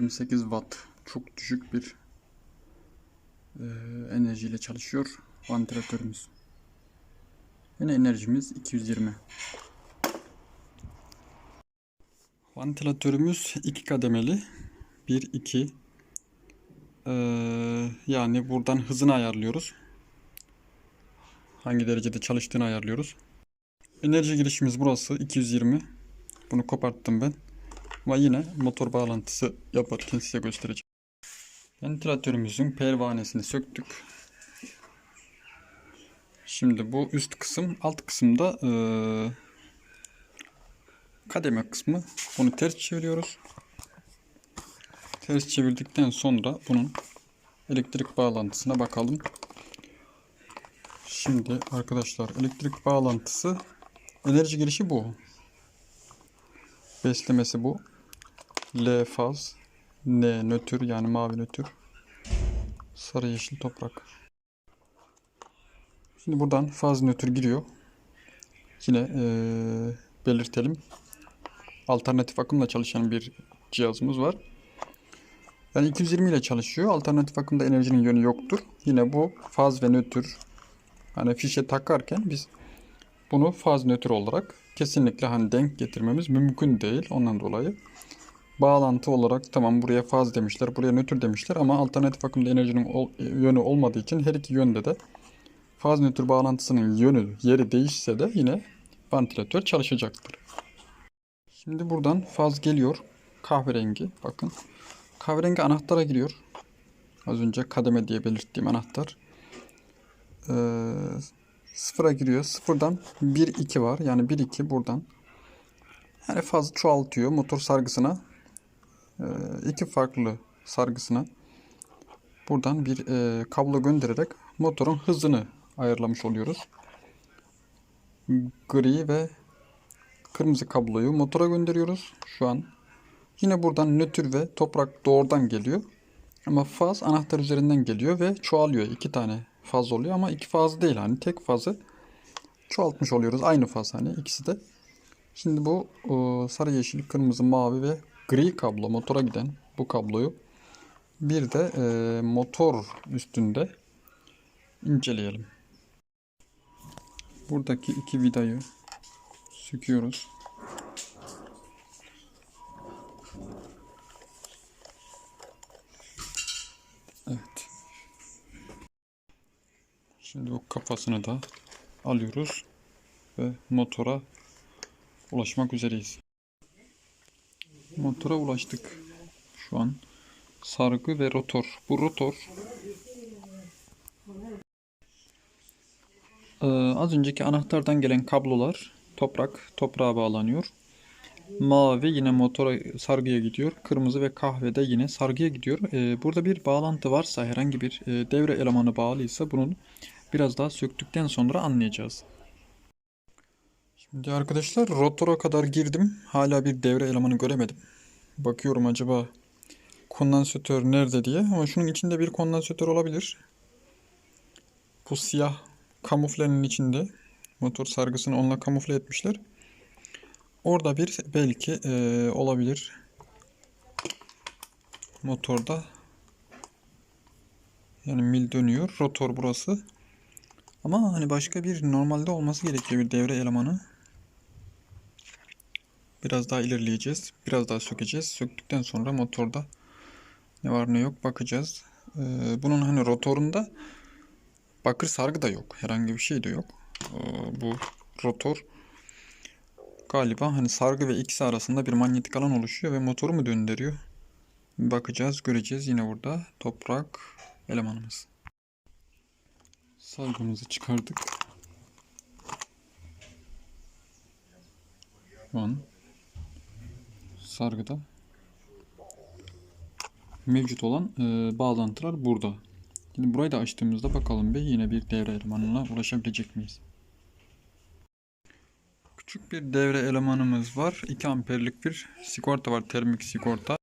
28 watt. Çok düşük bir e, enerjiyle çalışıyor vantilatörümüz. Yine enerjimiz 220. Vantilatörümüz iki kademeli. 1 2 Ee, yani buradan hızını ayarlıyoruz. Hangi derecede çalıştığını ayarlıyoruz. Enerji girişimiz burası 220. Bunu koparttım ben. Ama yine motor bağlantısı yaparken size göstereceğim. Ventilatörümüzün pervanesini söktük. Şimdi bu üst kısım, alt kısımda eee, kademe kısmı. Bunu ters çeviriyoruz. Ters çevirdikten sonra bunun elektrik bağlantısına bakalım. Şimdi arkadaşlar elektrik bağlantısı enerji girişi bu. Beslemesi bu. L faz, N nötr yani mavi nötr. Sarı yeşil toprak. Şimdi buradan faz nötr giriyor. Yine eee, belirtelim. Alternatif akımla çalışan bir cihazımız var. Yani 220 ile çalışıyor. Alternatif akımda enerjinin yönü yoktur. Yine bu faz ve nötr hani fişe takarken biz bunu faz nötr olarak kesinlikle hani denk getirmemiz mümkün değil. Ondan dolayı bağlantı olarak tamam buraya faz demişler, buraya nötr demişler ama alternatif akımda enerjinin ol- yönü olmadığı için her iki yönde de faz nötr bağlantısının yönü, yeri değişse de yine vantilatör çalışacaktır. Şimdi buradan faz geliyor. Kahverengi. Bakın. Kahverengi anahtara giriyor. Az önce kademe diye belirttiğim anahtar. Ee, sıfıra giriyor. Sıfırdan 1 2 var. Yani 1 2 buradan. Yani faz çoğaltıyor motor sargısına. e, iki farklı sargısına buradan bir e, kablo göndererek motorun hızını ayarlamış oluyoruz. Gri ve kırmızı kabloyu motora gönderiyoruz şu an. Yine buradan nötr ve toprak doğrudan geliyor. Ama faz anahtar üzerinden geliyor ve çoğalıyor. İki tane faz oluyor ama iki faz değil hani tek fazı çoğaltmış oluyoruz. Aynı faz hani ikisi de. Şimdi bu o, sarı, yeşil, kırmızı, mavi ve gri kablo motora giden bu kabloyu bir de e, motor üstünde inceleyelim. Buradaki iki vidayı söküyoruz. Şimdi bu kafasını da alıyoruz ve motora ulaşmak üzereyiz. Motora ulaştık. Şu an sargı ve rotor. Bu rotor Ee, az önceki anahtardan gelen kablolar toprak toprağa bağlanıyor. Mavi yine motora sargıya gidiyor. Kırmızı ve kahve de yine sargıya gidiyor. Ee, burada bir bağlantı varsa herhangi bir e, devre elemanı bağlıysa bunun biraz daha söktükten sonra anlayacağız. Şimdi arkadaşlar rotora kadar girdim. Hala bir devre elemanı göremedim. Bakıyorum acaba kondansatör nerede diye. Ama şunun içinde bir kondansatör olabilir. Bu siyah kamuflenin içinde. Motor sargısını onunla kamufle etmişler. Orada bir belki eee, olabilir. Motorda yani mil dönüyor. Rotor burası. Ama hani başka bir normalde olması gerekiyor bir devre elemanı. Biraz daha ilerleyeceğiz. Biraz daha sökeceğiz. Söktükten sonra motorda ne var ne yok bakacağız. Ee, bunun hani rotorunda bakır sargı da yok. Herhangi bir şey de yok. Ee, bu rotor galiba hani sargı ve ikisi arasında bir manyetik alan oluşuyor ve motoru mu döndürüyor? Bakacağız, göreceğiz. Yine burada toprak elemanımız. Sargımızı çıkardık. Şu an sargıda mevcut olan e, bağlantılar burada. Şimdi burayı da açtığımızda bakalım bir yine bir devre elemanına ulaşabilecek miyiz? Küçük bir devre elemanımız var. 2 amperlik bir sigorta var. Termik sigorta.